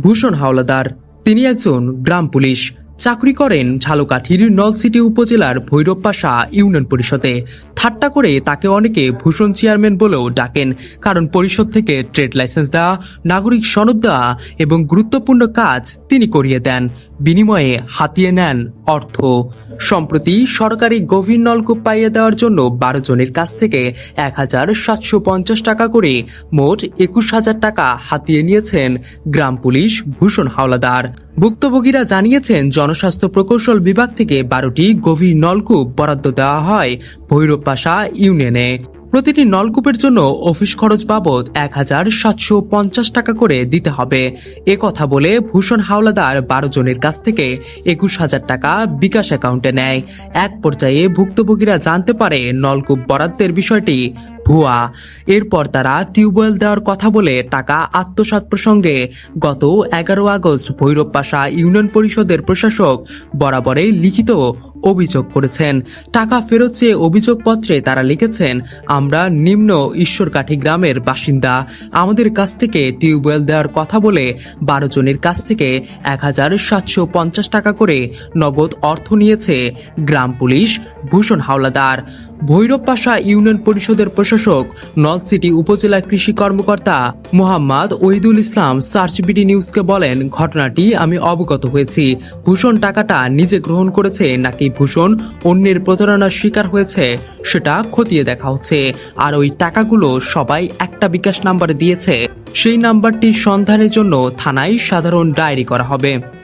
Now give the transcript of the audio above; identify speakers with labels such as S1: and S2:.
S1: ভূষণ হাওলাদার। তিনি একজন গ্রাম পুলিশ। চাকরি করেন ঝালকাঠির নলসিটি উপজেলার ভৈরবপাশা ইউনিয়ন পরিষদে। ঠাট্টা করে তাকে অনেকে ভূষণ চেয়ারম্যান বলেও ডাকেন, কারণ পরিষদ থেকে ট্রেড লাইসেন্স দেওয়া, নাগরিক সনদ দেওয়া এবং গুরুত্বপূর্ণ কাজ তিনি করিয়ে দেন। বিনিময়ে হাতিয়ে নেন অর্থ। সম্প্রতি সরকারি গভীর নলকূপ পাইয়ে দেওয়ার জন্য বারো জনের কাছ থেকে এক হাজার সাতশো পঞ্চাশ টাকা করে মোট একুশ হাজার টাকা হাতিয়ে নিয়েছেন গ্রাম পুলিশ ভূষণ হাওলাদার। ভুক্তভোগীরা জানিয়েছেন জনস্বাস্থ্য প্রকৌশল বিভাগ থেকে বারোটি গভীর নলকূপ বরাদ্দ দেওয়া হয় ভৈরব পাশা ইউনিয়নে। প্রতিটি নলকূপের জন্য অফিস খরচ বাবদ এক হাজার সাতশো পঞ্চাশ টাকা করে দিতে হবে। এ কথা বলে ভূষণ হাওলাদার বারো জনের কাছ থেকে একুশ হাজার টাকা বিকাশ অ্যাকাউন্টে নেয়। এক পর্যায়ে ভুক্তভোগীরা জানতে পারে নলকূপ বরাদ্দের বিষয়টি ভুয়া। এরপর তারা টিউবওয়েল দেওয়ার কথা বলে টাকা আত্মসাৎ প্রসঙ্গে গত এগারো আগস্ট ভৈরবপাশা ইউনিয়ন পরিষদের প্রশাসক বরাবরে লিখিত অভিযোগ করেছেন। টাকা ফেরত চেয়ে অভিযোগপত্রে তারা লিখেছেন, আমরা নিম্ন ঈশ্বরকাঠি গ্রামের বাসিন্দা। আমাদের কাছ থেকে টিউবওয়েল দেওয়ার কথা বলে বারো জনের কাছ থেকে এক হাজার সাতশো পঞ্চাশ টাকা করে নগদ অর্থ নিয়েছে গ্রাম পুলিশ, ভূষণ হাওলাদার। ভৈরবপাশা ইউনিয়ন পরিষদের প্রশাসক নর্থ সিটি উপজেলা কৃষি কর্মকর্তা মোহাম্মদ ওহিদুল ইসলাম সার্চ বিডি নিউজকে বলেন, ঘটনাটি আমি অবগত হয়েছি। ভূষণ টাকাটা নিজে গ্রহণ করেছে নাকি ভূষণ অন্যের প্রতারণার শিকার হয়েছে সেটা খতিয়ে দেখা হচ্ছে। আর ওই টাকাগুলো সবাই একটা বিকাশ নাম্বার দিয়েছে। সেই নাম্বারটির সন্ধানের জন্য থানায় সাধারণ ডায়েরি করা হবে।